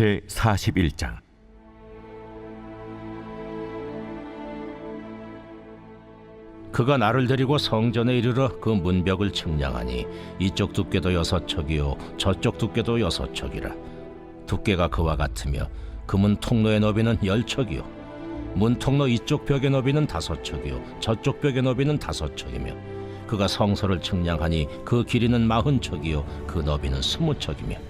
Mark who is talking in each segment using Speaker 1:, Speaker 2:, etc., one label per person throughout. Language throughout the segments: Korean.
Speaker 1: 제 41장.
Speaker 2: 그가 나를 데리고 성전에 이르러 그 문벽을 측량하니 이쪽 두께도 여섯 척이요 저쪽 두께도 여섯 척이라. 두께가 그와 같으며 그문 통로의 너비는 열 척이요 문 통로 이쪽 벽의 너비는 다섯 척이요 저쪽 벽의 너비는 다섯 척이며 그가 성소를 측량하니 그 길이는 마흔 척이요 그 너비는 스무 척이며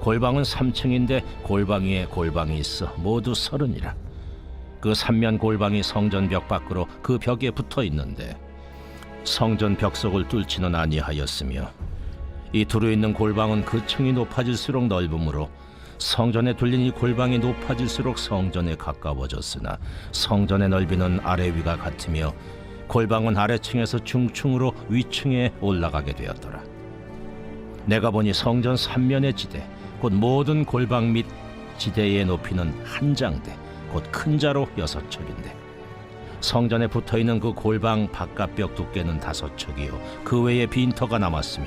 Speaker 2: 골방은 삼층인데 골방 위에 골방이 있어 모두 서른이라 그 삼면 골방이 성전 벽 밖으로 그 벽에 붙어 있는데 성전 벽 속을 뚫지는 아니하였으며 이 두루 있는 골방은 그 층이 높아질수록 넓으므로 성전에 둘린 이 골방이 높아질수록 성전에 가까워졌으나 성전의 넓이는 아래 위가 같으며 골방은 아래층에서 중층으로 위층에 올라가게 되었더라. 내가 보니 성전 삼면의 지대 곧 모든 골방 및 지대의 높이는 한 장대 곧 큰 자로 여섯 척인데 성전에 붙어 있는 그 골방 바깥벽 두께는 다섯 척이요 그 외에 빈터가 남았으며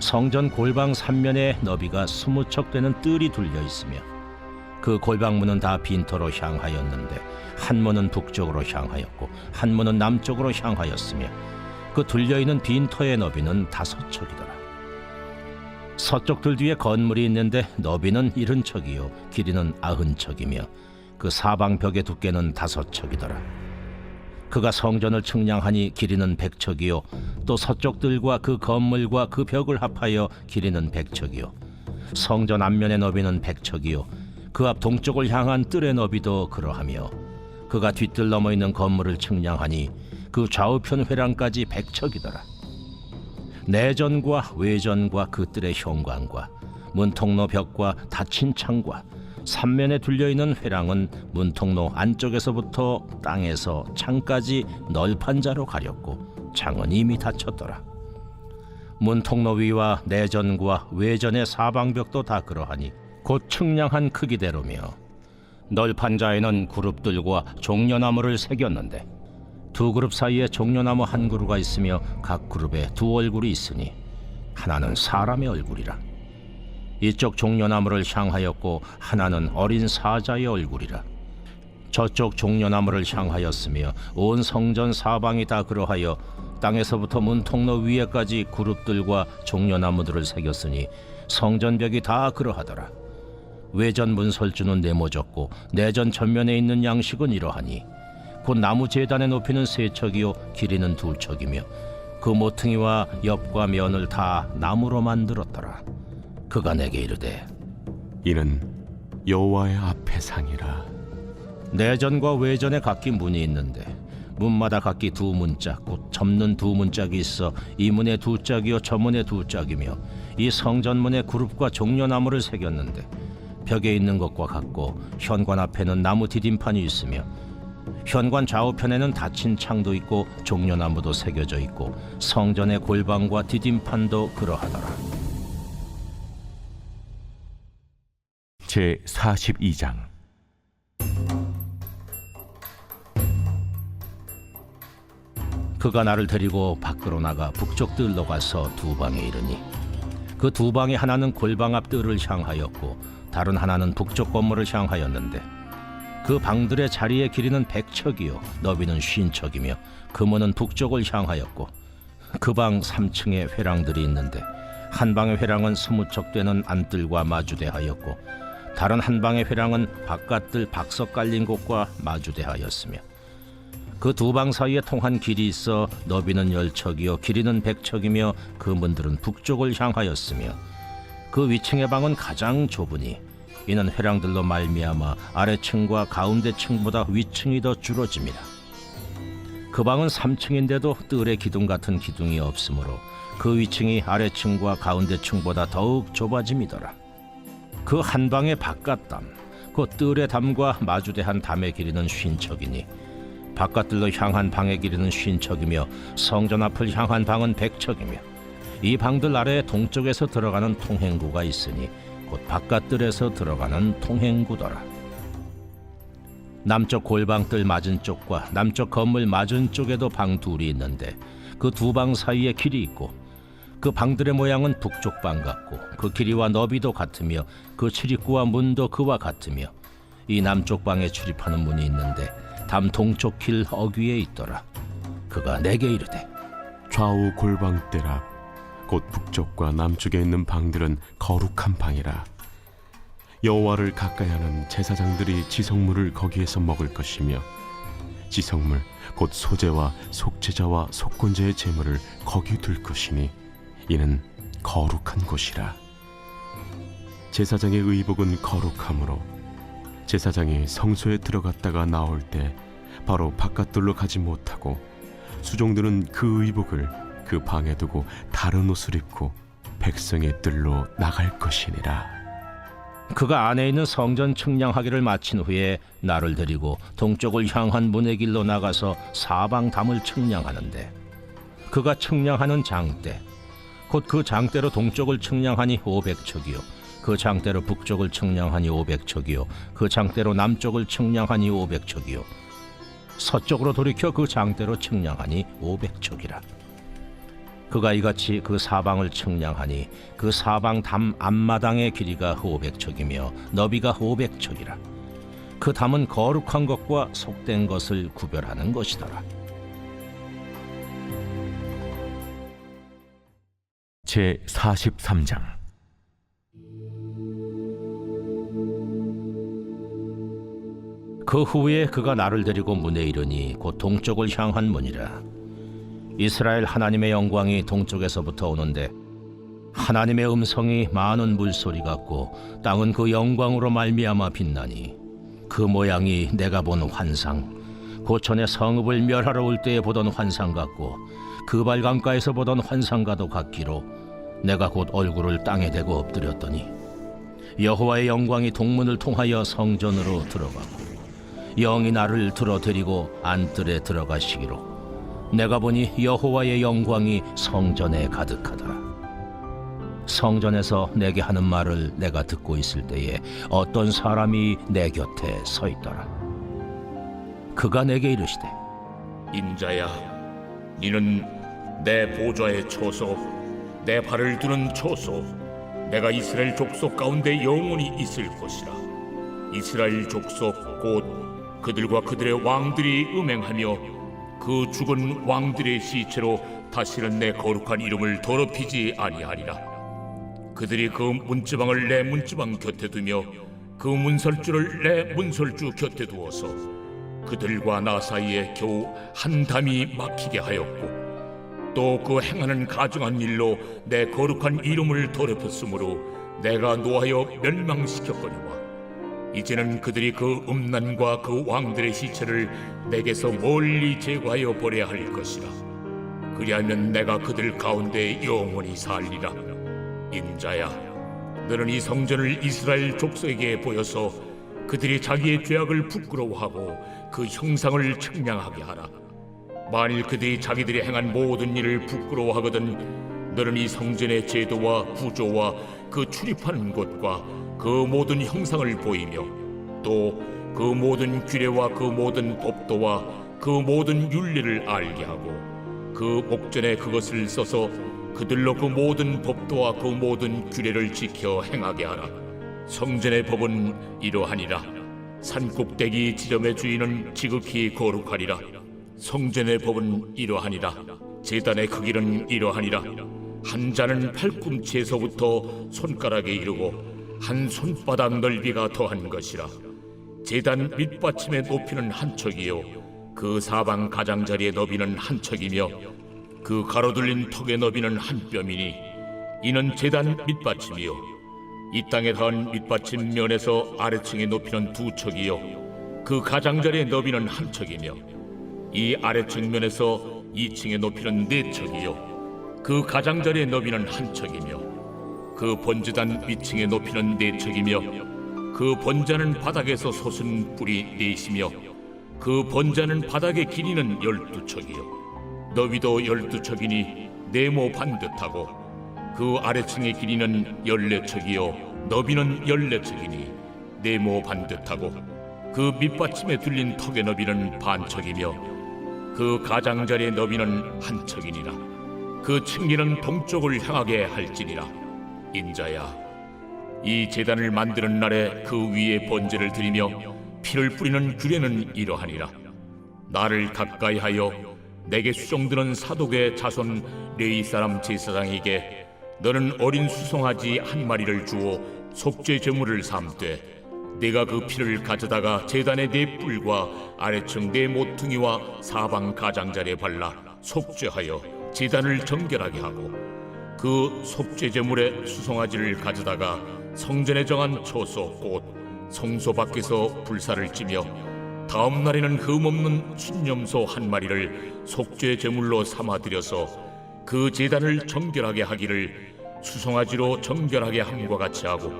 Speaker 2: 성전 골방 삼면에 너비가 스무 척 되는 뜰이 둘려 있으며 그 골방문은 다 빈터로 향하였는데 한 문은 북쪽으로 향하였고 한 문은 남쪽으로 향하였으며 그 둘려 있는 빈터의 너비는 다섯 척이더라. 서쪽 들 뒤에 건물이 있는데 너비는 일흔 척이요 길이는 아흔 척이며 그 사방 벽의 두께는 다섯 척이더라. 그가 성전을 측량하니 길이는 백 척이요 또 서쪽 들과 그 건물과 그 벽을 합하여 길이는 백 척이요 성전 앞면의 너비는 백 척이요 그 앞 동쪽을 향한 뜰의 너비도 그러하며 그가 뒤뜰 넘어 있는 건물을 측량하니 그 좌우편 회랑까지 백 척이더라 내전과 외전과 그 뜰의 현관과 문통로 벽과 닫힌 창과 삼면에 둘려 있는 회랑은 문통로 안쪽에서부터 땅에서 창까지 널판 자로 가렸고 창은 이미 닫혔더라. 문통로 위와 내전과 외전의 사방벽도 다 그러하니 곧 측량한 크기대로며 널판 자에는 그룹들과 종려나무를 새겼는데 두 그룹 사이에 종려나무 한 그루가 있으며 각 그룹에 두 얼굴이 있으니 하나는 사람의 얼굴이라. 이쪽 종려나무를 향하였고 하나는 어린 사자의 얼굴이라. 저쪽 종려나무를 향하였으며 온 성전 사방이 다 그러하여 땅에서부터 문통로 위에까지 그룹들과 종려나무들을 새겼으니 성전벽이 다 그러하더라. 외전 문설주는 네모졌고 내전 전면에 있는 양식은 이러하니 곧 나무 제단의 높이는 세 척이요 길이는 두 척이며 그 모퉁이와 옆과 면을 다 나무로 만들었더라. 그가 내게 이르되
Speaker 1: 이는 여호와의 앞의 상이라
Speaker 2: 내전과 외전에 각기 문이 있는데 문마다 각기 두 문짝 곧 접는 두 문짝이 있어 이 문에 두 짝이요 저 문에 두 짝이며 이 성전문에 그룹과 종려나무를 새겼는데 벽에 있는 것과 같고 현관 앞에는 나무 디딤판이 있으며 현관 좌우편에는 닫힌 창도 있고 종려나무도 새겨져 있고 성전의 골방과 디딤판도 그러하더라.
Speaker 1: 제 42장
Speaker 2: 그가 나를 데리고 밖으로 나가 북쪽 뜰로 가서 두 방에 이르니 그 두 방의 하나는 골방 앞 뜰을 향하였고 다른 하나는 북쪽 건물을 향하였는데 그 방들의 자리의 길이는 백척이요. 너비는 쉰척이며 그 문은 북쪽을 향하였고 그방 삼층에 회랑들이 있는데 한 방의 회랑은 스무 척 되는 안뜰과 마주대하였고 다른 한 방의 회랑은 바깥뜰 박석 깔린 곳과 마주대하였으며 그 두 방 사이에 통한 길이 있어 너비는 열척이요. 길이는 백척이며 그 문들은 북쪽을 향하였으며 그 위층의 방은 가장 좁으니 이는 회랑들로 말미암아 아래층과 가운데층보다 위층이 더 줄어집니다. 그 방은 3층인데도 뜰의 기둥 같은 기둥이 없으므로 그 위층이 아래층과 가운데층보다 더욱 좁아짐이더라. 그 한 방의 바깥담 곧 뜰의 담과 마주대한 담의 길이는 쉰척이니 바깥들로 향한 방의 길이는 쉰척이며 성전 앞을 향한 방은 백척이며 이 방들 아래에 동쪽에서 들어가는 통행구가 있으니 곧 바깥들에서 들어가는 통행구더라. 남쪽 골방뜰 맞은 쪽과 남쪽 건물 맞은 쪽에도 방 둘이 있는데 그 두 방 사이에 길이 있고 그 방들의 모양은 북쪽 방 같고 그 길이와 너비도 같으며 그 출입구와 문도 그와 같으며 이 남쪽 방에 출입하는 문이 있는데 담 동쪽 길 어귀에 있더라. 그가 내게 이르되
Speaker 1: 좌우 골방대라 곧 북쪽과 남쪽에 있는 방들은 거룩한 방이라. 여호와를 가까이하는 제사장들이 지성물을 거기에서 먹을 것이며 지성물 곧 소제와 속죄자와 속건제의 제물을 거기 둘 것이니 이는 거룩한 곳이라. 제사장의 의복은 거룩함으로 제사장이 성소에 들어갔다가 나올 때 바로 바깥들로 가지 못하고 수종들은 그 의복을 그 방에 두고 다른 옷을 입고 백성의 뜰로 나갈 것이니라.
Speaker 2: 그가 안에 있는 성전 측량하기를 마친 후에 나를 데리고 동쪽을 향한 문의 길로 나가서 사방 담을 측량하는데 그가 측량하는 장대 곧 그 장대로 동쪽을 측량하니 500척이요 그 장대로 북쪽을 측량하니 500척이요 그 장대로 남쪽을 측량하니 500척이요 서쪽으로 돌이켜 그 장대로 측량하니 500척이라 그가 이같이 그 사방을 측량하니 그 사방 담 앞마당의 길이가 500척이며 너비가 500척이라. 그 담은 거룩한 것과 속된 것을 구별하는 것이더라.
Speaker 1: 제 43장.
Speaker 2: 그 후에 그가 나를 데리고 문에 이르니 곧 동쪽을 향한 문이라 이스라엘 하나님의 영광이 동쪽에서부터 오는데 하나님의 음성이 많은 물소리 같고 땅은 그 영광으로 말미암아 빛나니 그 모양이 내가 본 환상 고천의 성읍을 멸하러 올 때에 보던 환상 같고 그 발강가에서 보던 환상과도 같기로 내가 곧 얼굴을 땅에 대고 엎드렸더니 여호와의 영광이 동문을 통하여 성전으로 들어가고 영이 나를 들어 데리고 안뜰에 들어가시기로 내가 보니 여호와의 영광이 성전에 가득하더라. 성전에서 내게 하는 말을 내가 듣고 있을 때에 어떤 사람이 내 곁에 서 있더라. 그가 내게 이르시되
Speaker 3: 인자야, 이는 내 보좌의 초소, 내 발을 두는 초소, 내가 이스라엘 족속 가운데 영원히 있을 것이라. 이스라엘 족속 곧 그들과 그들의 왕들이 음행하며 그 죽은 왕들의 시체로 다시는 내 거룩한 이름을 더럽히지 아니하리라. 그들이 그 문지방을 내 문지방 곁에 두며 그 문설주를 내 문설주 곁에 두어서 그들과 나 사이에 겨우 한 담이 막히게 하였고 또 그 행하는 가증한 일로 내 거룩한 이름을 더럽혔으므로 내가 노하여 멸망시켰거니와 이제는 그들이 그 음란과 그 왕들의 시체를 내게서 멀리 제거하여 버려야 할 것이라 그리하면 내가 그들 가운데 영원히 살리라 인자야 너는 이 성전을 이스라엘 족속에게 보여서 그들이 자기의 죄악을 부끄러워하고 그 형상을 측량하게 하라. 만일 그들이 자기들이 행한 모든 일을 부끄러워하거든 너는 이 성전의 제도와 구조와 그 출입하는 곳과 그 모든 형상을 보이며 또 그 모든 규례와 그 모든 법도와 그 모든 윤리를 알게 하고 그 목전에 그것을 써서 그들로 그 모든 법도와 그 모든 규례를 지켜 행하게 하라. 성전의 법은 이러하니라. 산꼭대기 지점의 주인은 지극히 거룩하리라. 성전의 법은 이러하니라. 제단의 크기는 이러하니라. 한 자는 팔꿈치에서부터 손가락에 이르고 한 손바닥 넓이가 더한 것이라. 제단 밑받침의 높이는 한 척이요. 그 사방 가장자리의 너비는 한 척이며 그 가로둘린 턱의 너비는 한 뼘이니 이는 제단 밑받침이요 이 땅에 닿은 밑받침 면에서 아래층의 높이는 두 척이요 그 가장자리의 너비는 한 척이며 이 아래층 면에서 이층의 높이는 네 척이요 그 가장자리의 너비는 한 척이며 그 번지단 위층의 높이는 네 척이며 그 번자는 바닥에서 솟은 뿔이 넷이며 그 번자는 바닥의 길이는 열두 척이요. 너비도 열두 척이니 네모 반듯하고 그 아래층의 길이는 열네 척이요. 너비는 열네 척이니 네모 반듯하고 그 밑받침에 둘린 턱의 너비는 반척이며 그 가장자리의 너비는 한 척이니라. 그 층기는 동쪽을 향하게 할지니라 인자야 이 제단을 만드는 날에 그 위에 번제를 드리며 피를 뿌리는 규례는 이러하니라. 나를 가까이하여 내게 수종드는 사독의 자손 레이 사람 제사장에게 너는 어린 수송아지 한 마리를 주어 속죄 제물을 삼되 내가 그 피를 가져다가 제단의 네 뿔과 아래층 네 모퉁이와 사방 가장자리에 발라 속죄하여 제단을 정결하게 하고 그 속죄 제물의 수송아지를 가져다가 성전에 정한 초소 곧 성소 밖에서 불사를 찌며 다음 날에는 흠없는 순념소 한 마리를 속죄 제물로 삼아 들여서 그 제단을 정결하게 하기를 수송아지로 정결하게 함과 같이 하고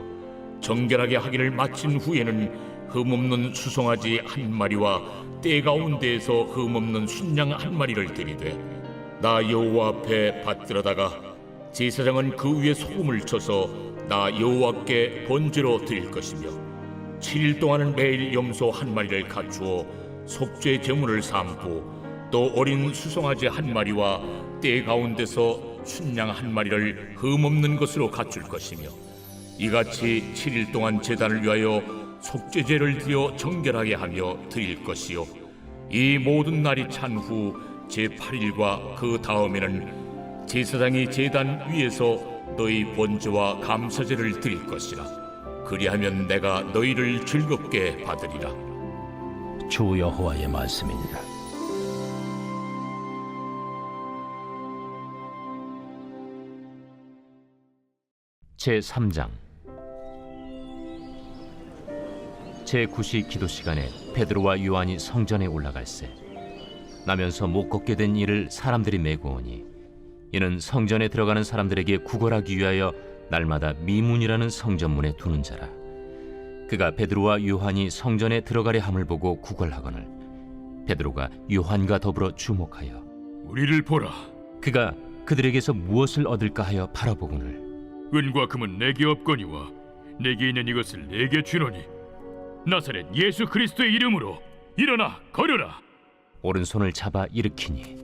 Speaker 3: 정결하게 하기를 마친 후에는 흠없는 수송아지 한 마리와 때 가운데에서 흠없는 순양 한 마리를 들이되 나 여호와 앞에 받들어다가 제사장은 그 위에 소금을 쳐서 나 여호와께 번제로 드릴 것이며 7일 동안은 매일 염소 한 마리를 갖추어 속죄 제물을 삼고 또 어린 수송아지 한 마리와 때 가운데서 순양 한 마리를 흠없는 것으로 갖출 것이며 이같이 7일 동안 제단을 위하여 속죄제를 드려 정결하게 하며 드릴 것이요. 이 모든 날이 찬 후 제8일과 그 다음에는 제사장이 제단 위에서 너희 번제와 감사제를 드릴 것이라. 그리하면 내가 너희를 즐겁게 받으리라.
Speaker 2: 주 여호와의 말씀입니다.
Speaker 1: 제 3장. 제 9시 기도 시간에 베드로와 요한이 성전에 올라갈새 나면서 못 걷게 된 이를 사람들이 메고 오니 이는 성전에 들어가는 사람들에게 구걸하기 위하여 날마다 미문이라는 성전문에 두는 자라 그가 베드로와 요한이 성전에 들어가려 함을 보고 구걸하거늘 베드로가 요한과 더불어 주목하여
Speaker 4: 우리를 보라.
Speaker 1: 그가 그들에게서 무엇을 얻을까 하여 바라보거늘
Speaker 4: 은과 금은 내게 없거니와 내게 있는 이것을 내게 주노니 나사렛 예수 그리스도의 이름으로 일어나 걸으라.
Speaker 1: 오른손을 잡아 일으키니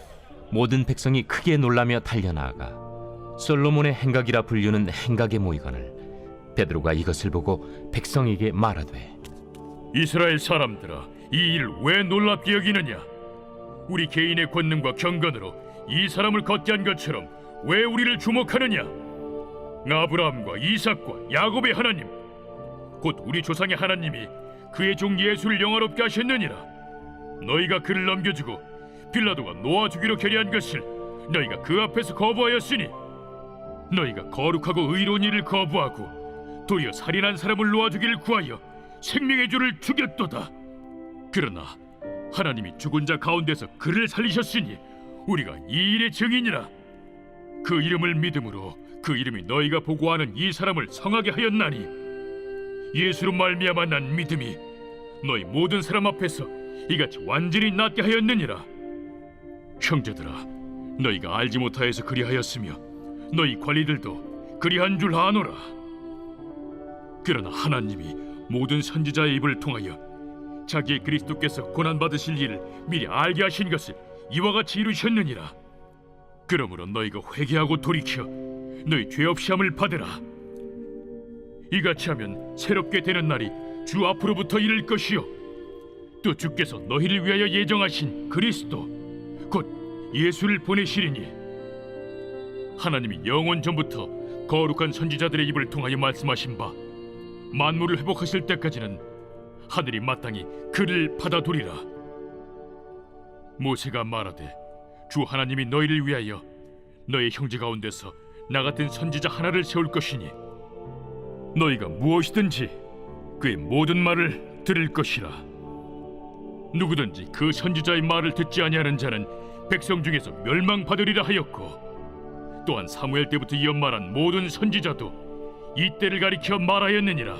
Speaker 1: 모든 백성이 크게 놀라며 달려나아가 솔로몬의 행각이라 불리는 행각에 모이거늘 베드로가 이것을 보고 백성에게 말하되
Speaker 4: 이스라엘 사람들아 이 일을 왜 놀랍게 여기느냐? 우리 개인의 권능과 경건으로 이 사람을 걷게 한 것처럼 왜 우리를 주목하느냐? 아브라함과 이삭과 야곱의 하나님 곧 우리 조상의 하나님이 그의 종 예수를 영화롭게 하셨느니라 너희가 그를 넘겨주고 빌라도가 놓아 주기로 결의한 것을 너희가 그 앞에서 거부하였으니 너희가 거룩하고 의로운 일을 거부하고 도리어 살인한 사람을 놓아 주기를 구하여 생명의 주를 죽였도다. 그러나 하나님이 죽은 자 가운데서 그를 살리셨으니 우리가 이 일의 증인이라. 그 이름을 믿음으로 그 이름이 너희가 보고하는 이 사람을 성하게 하였나니 예수로 말미암아 난 믿음이 너희 모든 사람 앞에서 이같이 완전히 낫게 하였느니라 형제들아 너희가 알지 못하여서 그리하였으며 너희 관리들도 그리한 줄 아노라. 그러나 하나님이 모든 선지자의 입을 통하여 자기의 그리스도께서 고난 받으실 일을 미리 알게 하신 것을 이와 같이 이루셨느니라. 그러므로 너희가 회개하고 돌이켜 너희 죄 없이 함을 받으라. 이같이 하면 새롭게 되는 날이 주 앞으로부터 이를 것이요. 또 주께서 너희를 위하여 예정하신 그리스도 곧 예수를 보내시리니 하나님이 영원 전부터 거룩한 선지자들의 입을 통하여 말씀하신 바 만물을 회복하실 때까지는 하늘이 마땅히 그를 받아두리라. 모세가 말하되 주 하나님이 너희를 위하여 너희 형제 가운데서 나 같은 선지자 하나를 세울 것이니 너희가 무엇이든지 그의 모든 말을 들을 것이라. 누구든지 그 선지자의 말을 듣지 아니하는 자는 백성 중에서 멸망받으리라 하였고 또한 사무엘 때부터 이어 말한 모든 선지자도 이 때를 가리켜 말하였느니라.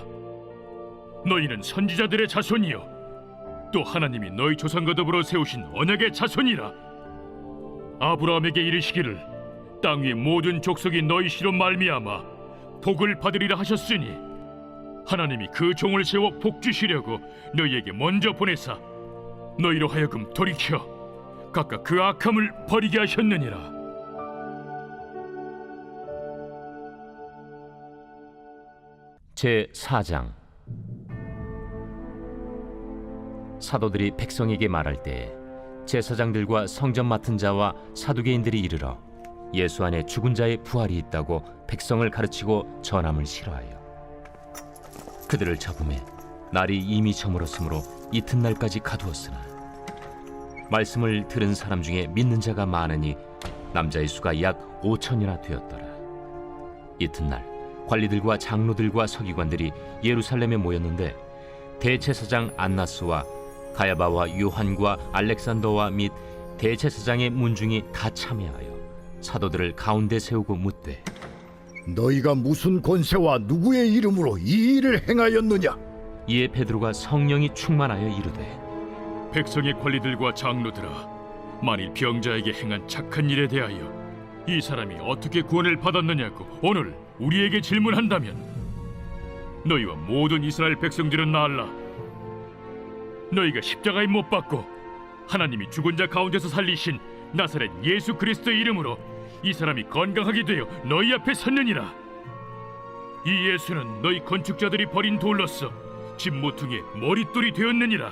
Speaker 4: 너희는 선지자들의 자손이요 또 하나님이 너희 조상과 더불어 세우신 언약의 자손이라. 아브라함에게 이르시기를 땅 위의 모든 족속이 너희 시로 말미암아 복을 받으리라 하셨으니 하나님이 그 종을 세워 복 주시려고 너희에게 먼저 보내사 너희로 하여금 돌이켜 각각 그 악함을 버리게 하셨느니라.
Speaker 1: 제 4장. 사도들이 백성에게 말할 때 제사장들과 성전 맡은 자와 사두개인들이 이르러 예수 안에 죽은 자의 부활이 있다고 백성을 가르치고 전함을 싫어하여 그들을 잡음에 날이 이미 저물었으므로 이튿날까지 가두었으나 말씀을 들은 사람 중에 믿는 자가 많으니 남자의 수가 약 5천이나 되었더라 이튿날 관리들과 장로들과 서기관들이 예루살렘에 모였는데 대제사장 안나스와 가야바와 요한과 알렉산더와 및 대제사장의 문중이 다 참여하여 사도들을 가운데 세우고 묻되
Speaker 5: 너희가 무슨 권세와 누구의 이름으로 이 일을 행하였느냐?
Speaker 1: 이에 베드로가 성령이 충만하여 이르되
Speaker 4: 백성의 관리들과 장로들아 만일 병자에게 행한 착한 일에 대하여 이 사람이 어떻게 구원을 받았느냐고 오늘 우리에게 질문한다면 너희와 모든 이스라엘 백성들은 나알라. 너희가 십자가에 못 박고 하나님이 죽은 자 가운데서 살리신 나사렛 예수 그리스도의 이름으로 이 사람이 건강하게 되어 너희 앞에 섰느니라. 이 예수는 너희 건축자들이 버린 돌로서 집 모퉁이의 머릿돌이 되었느니라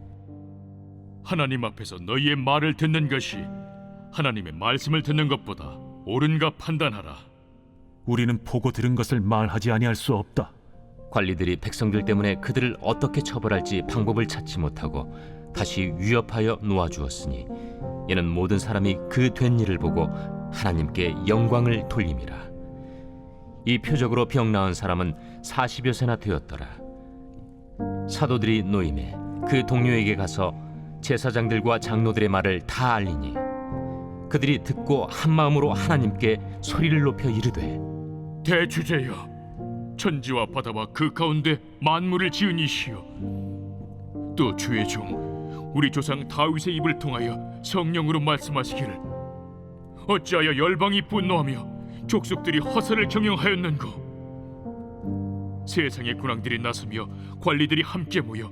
Speaker 4: 하나님 앞에서 너희의 말을 듣는 것이 하나님의 말씀을 듣는 것보다 옳은가 판단하라.
Speaker 6: 우리는 보고 들은 것을 말하지 아니할 수 없다.
Speaker 1: 관리들이 백성들 때문에 그들을 어떻게 처벌할지 방법을 찾지 못하고 다시 위협하여 놓아주었으니 이는 모든 사람이 그 된 일을 보고 하나님께 영광을 돌림이라. 이 표적으로 병 나은 사람은 40여 세나 되었더라. 사도들이 노임에 그 동료에게 가서 제사장들과 장로들의 말을 다 알리니 그들이 듣고 한 마음으로 하나님께 소리를 높여 이르되
Speaker 4: 대주제여 천지와 바다와 그 가운데 만물을 지은 이시여 또 주의 종 우리 조상 다윗의 입을 통하여 성령으로 말씀하시기를 어찌하여 열방이 분노하며 족속들이 허사를 경영하였는고? 세상의 군왕들이 나서며 관리들이 함께 모여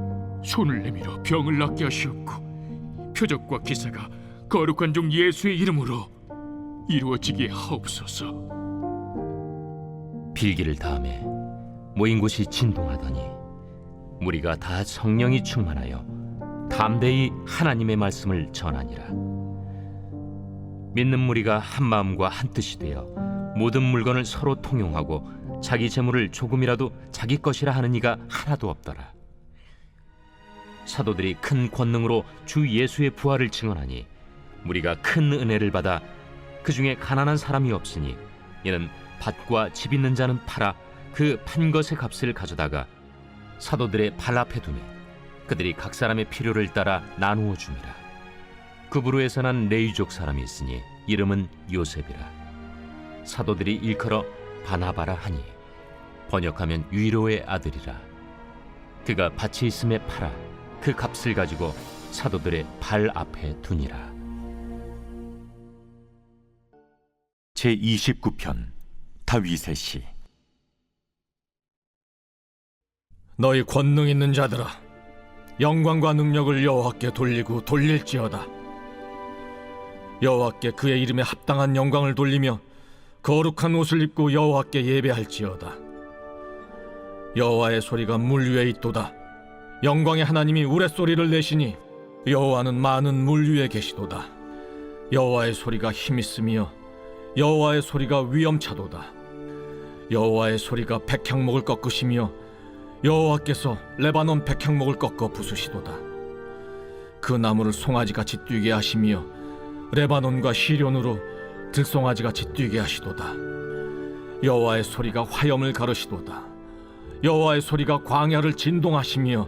Speaker 4: 손을 내밀어 병을 낫게 하시옵고 표적과 기사가 거룩한 종 예수의 이름으로 이루어지게 하옵소서.
Speaker 1: 빌기를 다음에 모인 곳이 진동하더니 무리가 다 성령이 충만하여 담대히 하나님의 말씀을 전하니라. 믿는 무리가 한 마음과 한 뜻이 되어 모든 물건을 서로 통용하고 자기 재물을 조금이라도 자기 것이라 하는 이가 하나도 없더라. 사도들이 큰 권능으로 주 예수의 부활을 증언하니 무리가 큰 은혜를 받아 그 중에 가난한 사람이 없으니 이는 밭과 집 있는 자는 팔아 그 판 것의 값을 가져다가 사도들의 발 앞에 두니 그들이 각 사람의 필요를 따라 나누어 줍니다. 그부로에서 난 레이족 사람이 있으니 이름은 요셉이라 사도들이 일컬어 바나바라 하니 번역하면 위로의 아들이라 그가 밭이 있음에 팔아 그 값을 가지고 사도들의 발 앞에 두니라.
Speaker 7: 제 29편 다윗의 시.
Speaker 8: 너희 권능 있는 자들아 영광과 능력을 여호와께 돌리고 돌릴지어다. 여호와께 그의 이름에 합당한 영광을 돌리며 거룩한 옷을 입고 여호와께 예배할지어다. 여호와의 소리가 물 위에 있도다 영광의 하나님이 우레소리를 내시니 여호와는 많은 물 위에 계시도다 여호와의 소리가 힘있으며 여호와의 소리가 위엄차도다 여호와의 소리가 백향목을 꺾으시며 여호와께서 레바논 백향목을 꺾어 부수시도다. 그 나무를 송아지같이 뛰게 하시며 레바논과 시련으로 들송아지같이 뛰게 하시도다. 여호와의 소리가 화염을 가르시도다. 여호와의 소리가 광야를 진동하시며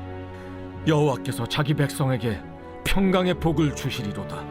Speaker 8: 여호와께서 자기 백성에게 평강의 복을 주시리로다.